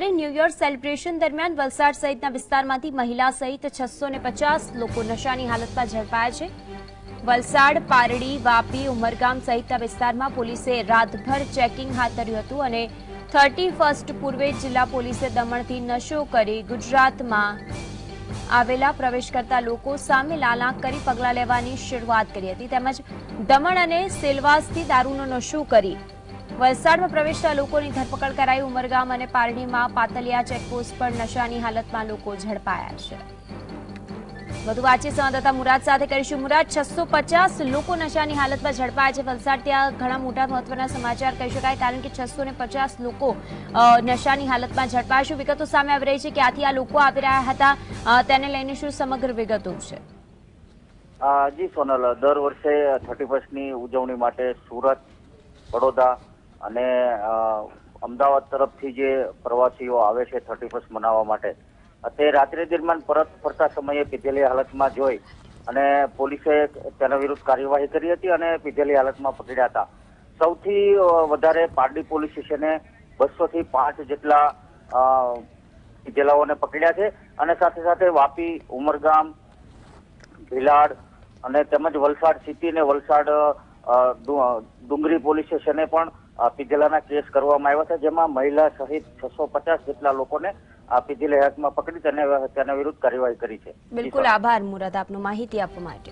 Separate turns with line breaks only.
ત્યારે new year celebration દરમિયાન વલસાડ સહિતના વિસ્તારમાંથી મહિલા સહિત છસો લોકો નશાની હાલતમાં ઝડપાયા છે. વલસાડ, પારડી, વાપી, ઉમરગામ સહિતના વિસ્તારમાં પોલીસે રાતભર ચેકિંગ હાથ ધર્યું હતું અને થર્ટી ફર્સ્ટ પૂર્વે જિલ્લા પોલીસે દમણથી નશો કરી ગુજરાતમાં આવેલા પ્રવેશ કરતા લોકો સામે લાલાંક કરી પગલાં લેવાની શરૂઆત કરી હતી. તેમજ દમણ અને સેલવાસથી દારૂનો નશો કરી વલસાડમાં પ્રવેશતા લોકોની ધરપકડ કરાઈ. ઉમરગામ અને પારડીમાં પાતલિયા ચેકપોસ્ટ પર નશાની હાલતમાં લોકો ઝડપાયા છે. વધુ વાતચીત સંવાદદાતા મુરાદ સાથે કરીશું. મુરાદ છસો પચાસ લોકો નશાની હાલતમાં ઝડપાયા છે. વલસાડ ત્યાં ઘણા મોટા મહત્વના સમાચાર કહી શકાય, કારણ કે છસો પચાસ લોકો નશાની હાલતમાં ઝડપાયા છે. વિગતો સામે આવી રહી છે ક્યાંથી આ લોકો આવી રહ્યા હતા. તેને લઈને શું સમગ્ર વિગતો છે?
જી સોનલ, દર વર્ષે થર્ટી ફર્સ્ટની ઉજવણી માટે સુરત, વડોદરા અને અમદાવાદ તરફથી જે પ્રવાસીઓ આવે છે થર્ટી ફર્સ્ટ મનાવવા માટે તે રાત્રિ દરમિયાન પરત ફરતા સમયે પીધેલી હાલતમાં જોઈ અને પોલીસે તેના વિરુદ્ધ કાર્યવાહી કરી હતી અને પીધેલી હાલતમાં પકડ્યા હતા. સૌથી વધારે પારડી પોલીસ સ્ટેશને બસો થી પાંચ જેટલા અ, પીધેલાઓને પકડ્યા છે અને સાથે સાથે વાપી ઉમરગામ ભીલાડ અને તેમજ વલસાડ સિટી અને વલસાડ ડુંગરી પોલીસ સ્ટેશને પણ પીધેલાના કેસ કરવામાં આવ્યા છે, જેમાં મહિલા સહિત છસો પચાસ જેટલા લોકોને આ પીધેલી હેકમાં પકડી તેને તેના વિરુદ્ધ કાર્યવાહી કરી છે.
બિલકુલ આભાર, મુરાદ, આપનું માહિતી આપવા માટે.